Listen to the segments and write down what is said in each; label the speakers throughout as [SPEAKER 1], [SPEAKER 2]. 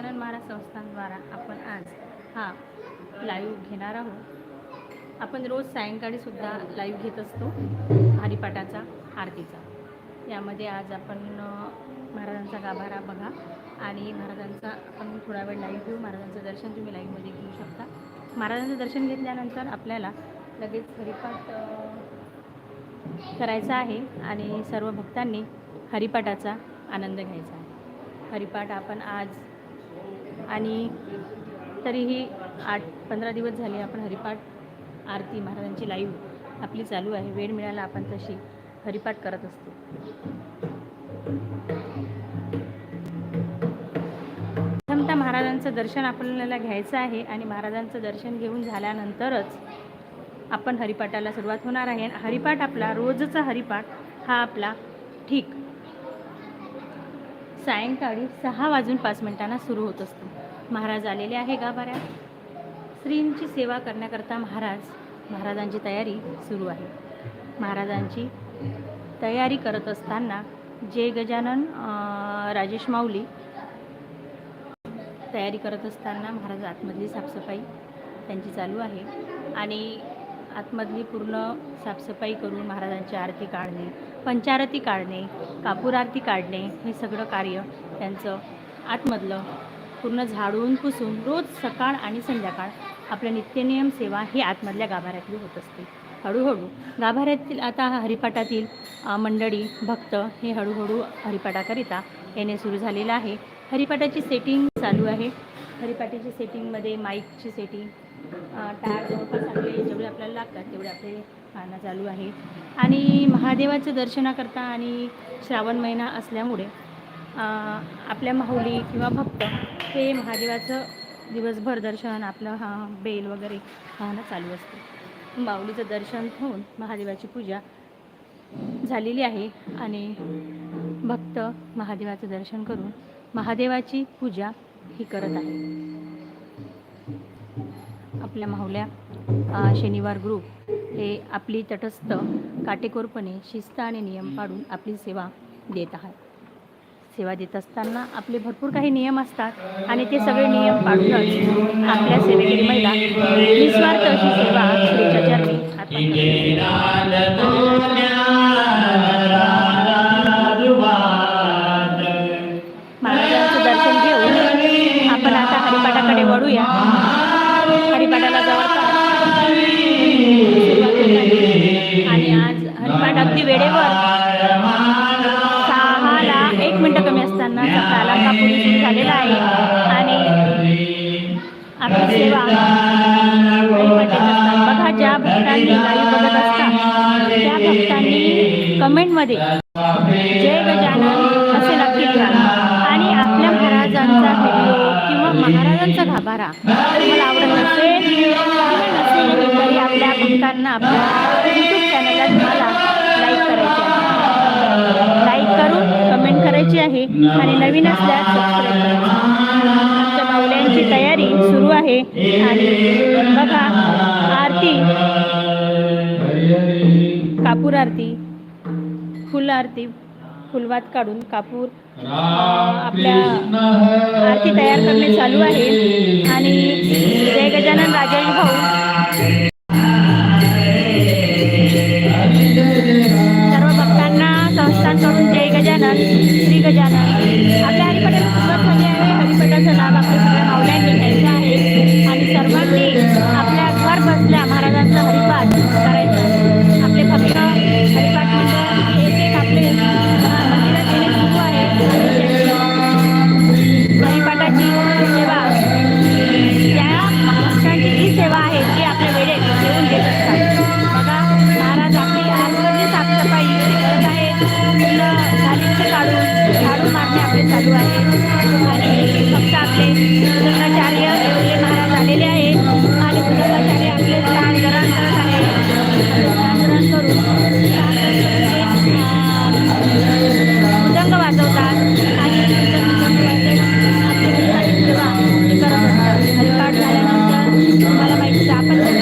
[SPEAKER 1] गजानन महाराज संस्थानद्वारा आपण आज हा लाईव्ह घेणार आहोत. आपण रोज सायंकाळी सुद्धा लाईव्ह घेत असतो हरिपाठाचा आरतीचा. यामध्ये आज आपण महाराजांचा गाभारा बघा आणि महाराजांचा आपण थोडा वेळ लाईव्ह घेऊ. महाराजांचं दर्शन तुम्ही लाईव्हमध्ये घेऊ शकता. महाराजांचं दर्शन घेतल्यानंतर आपल्याला लगेच हरिपाठ करायचा आहे आणि सर्व भक्तांनी हरिपाठाचा आनंद घ्यायचा आहे. हरिपाठ आपण आज आणि तरीही आठ पंधरा दिवस झाले आपण हरिपाठ आरती महाराजांची लाईव्ह आपली चालू आहे. वेळ मिळाला आपण तशी हरिपाठ करत असतो. प्रथमतः महाराजांचं दर्शन आपल्याला घ्यायचं आहे आणि महाराजांचं दर्शन घेऊन झाल्यानंतरच आपण हरिपाठाला सुरुवात होणार आहे. आणि हरिपाठ आपला रोजचा हरिपाठ हा आपला ठीक सायंकाळी सहा वाजून पाच मिनिटांना सुरू होत असतो. महाराज आलेले आहे गाभाऱ्यात स्त्रींची सेवा करण्याकरता महाराज महाराजांची तयारी सुरू आहे. महाराजांची तयारी करत असताना जय गजानन राजेश माऊली तयारी करत असताना महाराज आतमधली साफसफाई त्यांची चालू आहे. आणि आतमधली पूर्ण साफसफाई करून महाराजांची आरती काढणे पंचारती काढणे कापूर आरती काढणे हे सगळं कार्य त्यांचं आतमधलं पूर्ण झाडून पुसून रोज सकाळ आणि संध्याकाळ आपल्या नित्यनियम सेवा ही आतमधल्या गाभाऱ्यातली होत असते. हळूहळू गाभाऱ्यातील आता हरिपाठातील मंडळी भक्त हे हळूहळू हरिपाठाकरिता येणे सुरू झालेलं आहे. हरिपाठाची सेटिंग चालू आहे. हरिपाठाची सेटिंगमध्ये माईकची सेटिंग टाळ जवळपास आपले जेवढे आपल्याला लागतात तेवढे आपले पाहणं चालू आहे. आणि महादेवाचं दर्शनाकरता आणि श्रावण महिना असल्यामुळे आपल्या माहुली किंवा भक्त हे महादेवाचं दिवसभर दर्शन आपलं हा बेल वगैरे पाहणं चालू असतं. माऊलीचं दर्शन होऊन महादेवाची पूजा झालेली आहे आणि भक्त महादेवाचं दर्शन करून महादेवाची पूजा ही करत आहे आपल्या माहुल्या शनिवार ग्रुप हे आपली तटस्थ काटेकोरपणे शिस्त आणि नियम पाडून आपली सेवा देत आहेत. सेवा देत असताना आपले भरपूर काही नियम असतात आणि ते सगळे नियम पाडूनच आपल्या सेवेकरी महिला निस्वार्थ अशी सेवा श्रीच्या चरणी आपल्या आपल्या यूट्यूब चॅनलला तुम्हाला लाईक करायचे आहे. लाईक करून कमेंट करायची आहे आणि नवीन असल्यास सबस्क्राईब करायचं आमच्या तयारी सुरू आहे आणि बघा आरती. कापूर आरती. फुल आरती. फुलवात काढून कापूर आपल्या आरती तयार करणे चालू आहे. आणि जय गजानन राजाई भाऊ. Thank you.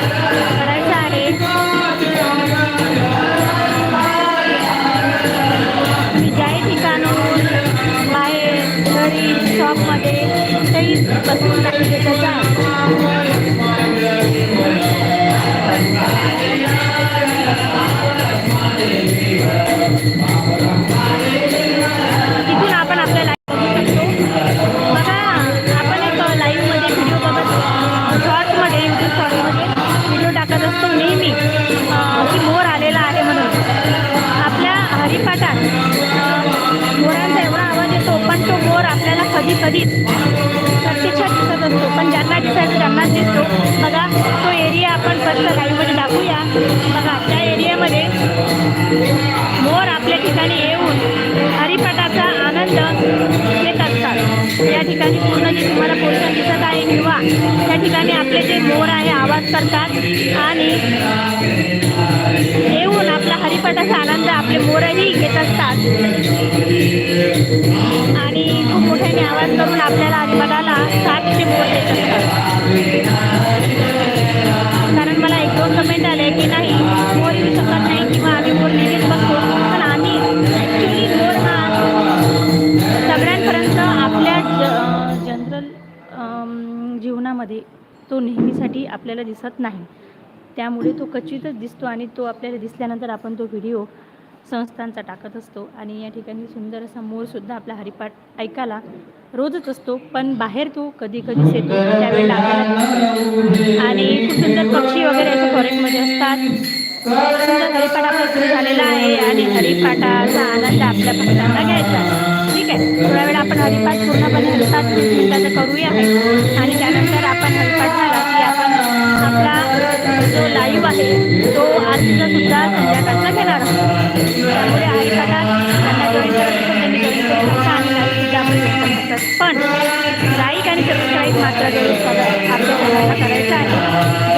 [SPEAKER 1] Yeah. कधीच. कधी प्रत्यक्षात दिसत असतो. पण ज्यांना दिसायचं त्यांनाच दिसतो. बघा तो एरिया आपण फक्त लाईव्हमध्ये दाखवूया. बघा त्या एरियामध्ये मोर आपल्या ठिकाणी येऊन हरिपाठाचा आनंद घेत असतात. या ठिकाणी पूर्ण जे तुम्हाला पोषण दिसत आहे किंवा त्या ठिकाणी आपले जे मोर आहे आवाज करतात आणि येऊन आपला हरिपाठाचा आनंद आपले मोरही घेत असतात. आणि आवाज करून आपल्याला अभिमानाला सातशे मोर देत असतात. कारण मला एक दोन कमेंट आले की नाही मोर येऊ शकत नाही किंवा आम्ही मोर नेहमीच बघतो. पण आम्ही ॲक्च्युली मोर हा सगळ्यांपर्यंत आपल्या ज जनरल जीवनामध्ये तो नेहमीसाठी आपल्याला दिसत नाही. त्यामुळे तो क्वचितच दिसतो आणि तो आपल्याला दिसल्यानंतर आपण तो व्हिडिओ संस्थांचा टाकत असतो आणि या ठिकाणी सुंदर असा मोरसुद्धा आपला हरिपाठ ऐकायला रोजच असतो. पण बाहेर तो कधी कधीच येतो त्यावेळेला आपल्याला दिसतो. आणि खूप सुंदर पक्षी वगैरे असे फॉरेनमध्ये असतात. सुंदर हरिपाठ आपला सुरू झालेला आहे आणि हरिपाठाचा आनंद आपल्या भक्तांना घ्यायचा ठीक आहे. थोड्या वेळ आपण हरिपाठ पूर्णपणे सात मिनिटाचं करूया. आणि त्यानंतर आपण हरिपाठ झाला की आपण आपला जो लाईव्ह आहे तो आजचा सुद्धा संध्याकाळचा घेणार त्यामुळे आई त्यांना जॉईन पण लाईक आणि सबस्क्राईब मात्र जरूर आपल्या चॅनलला करायचं आहे.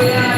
[SPEAKER 2] Yeah.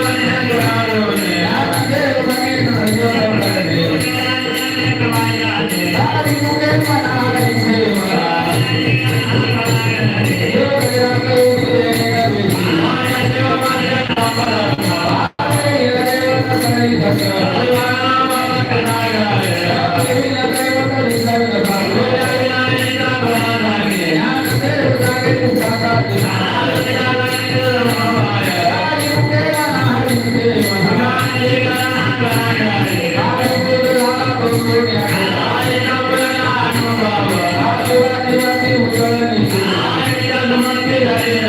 [SPEAKER 2] उद्यापासून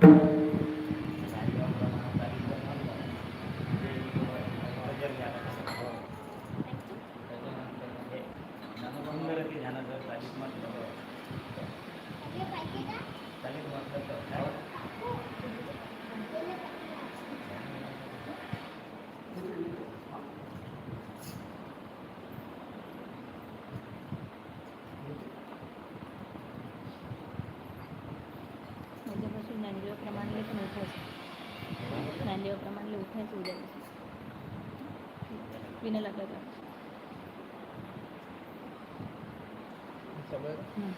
[SPEAKER 2] Thank you. प्रमाणले पण उठायचं. ज्ञानदेव प्रमाणले उठायचं उद्यापासून. विना लागत हं.